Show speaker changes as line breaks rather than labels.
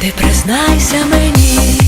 Ти признайся мені,